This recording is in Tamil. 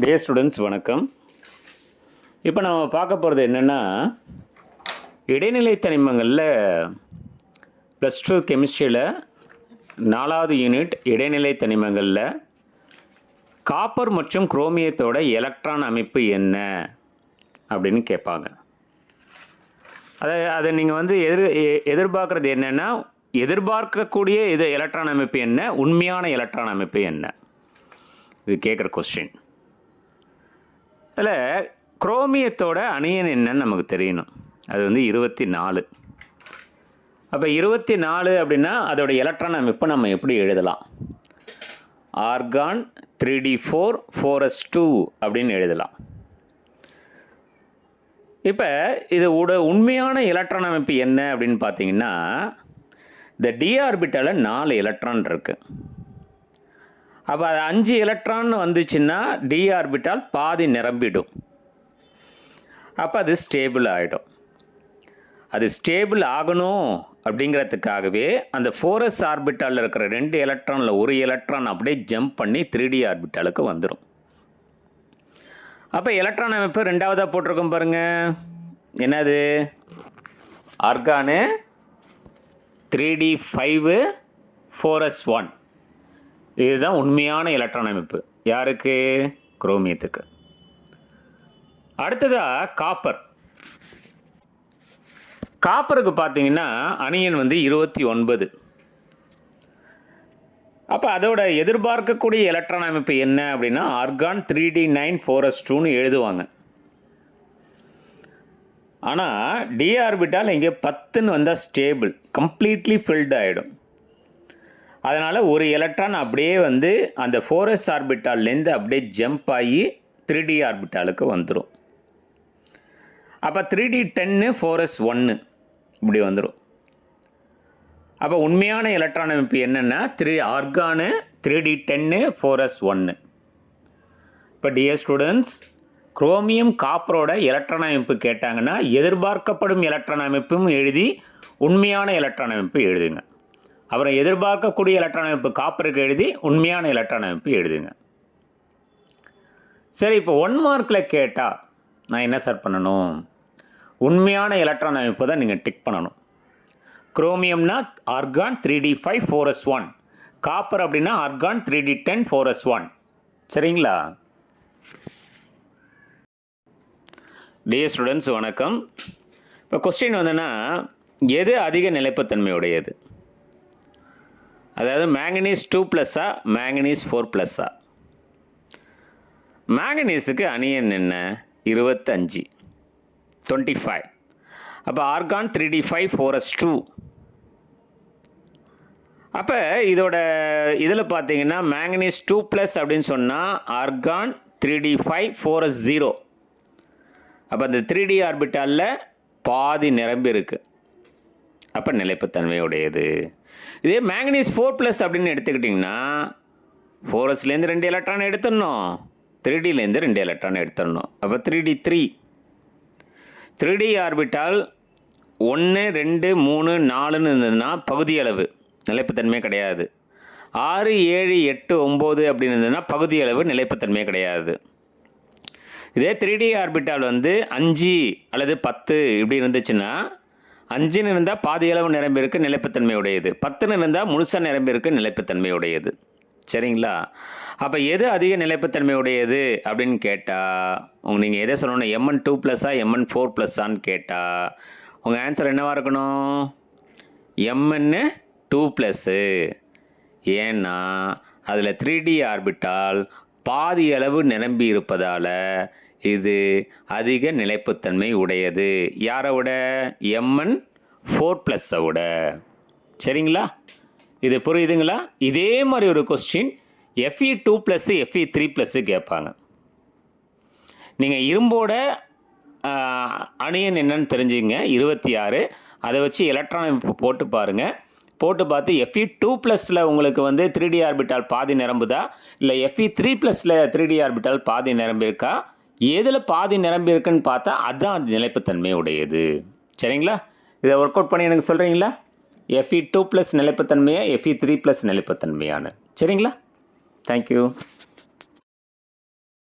டே ஸ்டூடெண்ட்ஸ் வணக்கம். இப்போ நம்ம பார்க்க போகிறது என்னென்னா இடைநிலை தனிமங்களில் ப்ளஸ் டூ கெமிஸ்ட்ரியில் நாலாவது யூனிட் இடைநிலை தனிமங்களில் காப்பர் மற்றும் குரோமியத்தோட எலக்ட்ரான் அமைப்பு என்ன? அப்படின்னு கேட்பாங்க. அதை அதை நீங்கள் வந்து எதிர் எ- எதிர்பார்க்குறது என்னென்னா எதிர்பார்க்கக்கூடிய இது எலக்ட்ரான் அமைப்பு என்ன? உண்மையான எலக்ட்ரான் அமைப்பு என்ன? இது கேட்குற கொஸ்டின் அதில் குரோமியத்தோட அணியன் என்னன்னு நமக்கு தெரியணும். அது வந்து இருபத்தி நாலு அப்போ இருபத்தி நாலு அப்படின்னா அதோடய எலக்ட்ரான் அமைப்பை நம்ம எப்படி எழுதலாம்? Argon three d four four s two அப்படின்னு எழுதலாம். இப்போ இது உட உண்மையான எலக்ட்ரான் அமைப்பு என்ன அப்படின்னு பார்த்தீங்கன்னா இந்த டி நாலு எலக்ட்ரான் இருக்குது அப்போ அது அஞ்சு எலக்ட்ரான் வந்துச்சுன்னா டி ஆர்பிட்டால் பாதி நிரம்பிடும். அப்போ அது ஸ்டேபிள் ஆகிடும் அது ஸ்டேபிள் ஆகணும் அப்படிங்கிறதுக்காகவே அந்த ஃபோரஸ் ஆர்பிட்டாலில் இருக்கிற ரெண்டு எலக்ட்ரானில் ஒரு எலக்ட்ரான் அப்படியே ஜம்ப் பண்ணி த்ரீ டி ஆர்பிட்டாலுக்கு வந்துடும் அப்போ எலக்ட்ரான் அமைப்பு ரெண்டாவதாக போட்டிருக்கோம் பாருங்க. என்னது? Argon three d five four s one இதுதான் உண்மையான எலக்ட்ரான் அமைப்பு. யாருக்கு? குரோமியத்துக்கு. அடுத்ததாக காப்பர். காப்பருக்கு பார்த்தீங்கன்னா அணியன் வந்து இருபத்தி ஒன்பது. அப்போ அதோட எதிர்பார்க்கக்கூடிய எலக்ட்ரான் அமைப்பு என்ன அப்படின்னா argon three d nine four s டூன்னு எழுதுவாங்க. ஆனால் டிஆர்பிட்டால் இங்கே பத்துன்னு வந்தால் ஸ்டேபிள் கம்ப்ளீட்லி ஃபில்ட் ஆகிடும் அதனால் ஒரு எலக்ட்ரான் அப்படியே வந்து அந்த ஃபோரஸ் ஆர்பிட்டால்லேருந்து அப்படியே ஜம்ப் ஆகி த்ரீ டி ஆர்பிட்டாலுக்கு வந்துடும் அப்போ த்ரீ டி டென்னு ஃபோரஸ் ஒன்று இப்படி வந்துடும் அப்போ உண்மையான எலக்ட்ரான் அமைப்பு என்னென்னா த்ரீ ஆர்கானு த்ரீ டி டென்னு ஃபோரஸ் ஒன்று இப்போ டியர் ஸ்டூடெண்ட்ஸ் குரோமியம் காப்பரோட எலக்ட்ரான் அமைப்பு கேட்டாங்கன்னா எதிர்பார்க்கப்படும் எலக்ட்ரான் அமைப்பும் எழுதி உண்மையான எலக்ட்ரான் அமைப்பு எழுதுங்க. அப்புறம் எதிர்பார்க்கக்கூடிய எலக்ட்ரான் அமைப்பு காப்பருக்கு எழுதி உண்மையான எலக்ட்ரான் அமைப்பு எழுதுங்க. சரி இப்போ ஒன் மார்க்கில் கேட்டால் நான் என்ன சார் பண்ணணும்? உண்மையான எலக்ட்ரான் அமைப்பு தான் நீங்கள் டிக் பண்ணணும். குரோமியம்னா argon three d five four s one copper அப்படின்னா argon three d ten four s one சரிங்களா? டியர் ஸ்டூடெண்ட்ஸ் வணக்கம். இப்போ கொஸ்டின் வந்துன்னா எது அதிக நிலைப்புத்தன்மையுடையது? அதாவது மேங்கனீஸ் டூ ப்ளஸ்ஸா மேங்கனீஸ் ஃபோர் ப்ளஸ்ஸா மேங்கனீஸுக்கு அணியன் என்ன? இருபத்தஞ்சி. டுவெண்ட்டி ஃபைவ் அப்போ argon three d five four two அப்போ இதோட இதில் பார்த்தீங்கன்னா மேங்கனீஸ் டூ ப்ளஸ் அப்படின்னு சொன்னால் argon three d five four zero அப்போ அந்த த்ரீ டி ஆர்பிட்டாலில் பாதி நிரம்பி இருக்குது அப்போ நிலைப்புத்தன்மையுடையது. இதே மேங்கனீஸ் ஃபோர் ப்ளஸ் அப்படின்னு எடுத்துக்கிட்டிங்கன்னா ஃபோரஸ்லேருந்து ரெண்டு எலக்ட்ரான் எடுத்துடணும். த்ரீ டிலேருந்து ரெண்டு எலக்ட்ரான் எடுத்துடணும். அப்போ three d three three d orbital ஒன்று ரெண்டு மூணு நாலுன்னு இருந்ததுன்னா பகுதி அளவு. நிலைப்புத்தன்மை கிடையாது. ஆறு ஏழு எட்டு ஒம்பது அப்படின்னு இருந்ததுன்னா பகுதி அளவு நிலைப்புத்தன்மை கிடையாது. இதே த்ரீ டி ஆர்பிட்டால் வந்து அஞ்சு அல்லது பத்து இப்படி இருந்துச்சுன்னா அஞ்சுன்னு இருந்தால் பாதி அளவு நிரம்பி இருக்கு நிலைப்புத்தன்மை உடையது பத்துன்னு இருந்தால் முழுசாக நிரம்பி இருக்கு நிலைப்புத்தன்மை உடையது சரிங்களா? அப்போ எது அதிக நிலைப்புத்தன்மை உடையது அப்படின்னு கேட்டால் நீங்கள் எதை சொல்லணும்? எம்என் டூ ப்ளஸ்ஸா எம்என் ஃபோர் ப்ளஸ்ஸான்னு கேட்டால் உங்கள் ஆன்சர் என்னவாக இருக்கணும்? எம்என்னு டூ ப்ளஸ்ஸு ஏன்னா அதில் த்ரீ டி ஆர்பிட்டால் பாதி அளவு நிரம்பி இருப்பதால் இது அதிக நிலைப்புத்தன்மை உடையது. யாரை விட? எம்என் ஃபோர் ப்ளஸ்ஸை விட. சரிங்களா? இது புரியுதுங்களா? இதே மாதிரி ஒரு question F E two plus F E three plus கேட்பாங்க. நீங்கள் இரும்போட அணியன் என்னன்னு தெரிஞ்சுங்க. இருபத்தி ஆறு. அதை வச்சு எலக்ட்ரான் போட்டு பாருங்கள் போட்டு பார்த்து எஃப்இ டூ ப்ளஸில் உங்களுக்கு வந்து த்ரீ டி ஆர்பிட்டால் பாதி நிரம்புதா? இல்லை எஃப்இ த்ரீ ப்ளஸில் த்ரீ டி ஆர்பிட்டால் பாதி நிரம்பியிருக்கா? எதில் பாதி நிரம்பி இருக்குன்னு பார்த்தா அதுதான் அது நிலைப்புத்தன்மை உடையது சரிங்களா? இதை ஒர்க் அவுட் பண்ணி எனக்கு சொல்கிறீங்களா எஃப்இ டூ ப்ளஸ் நிலைப்புத்தன்மையா? எஃப்இ த்ரீ ப்ளஸ் நிலைப்புத்தன்மையான. சரிங்களா? Thank you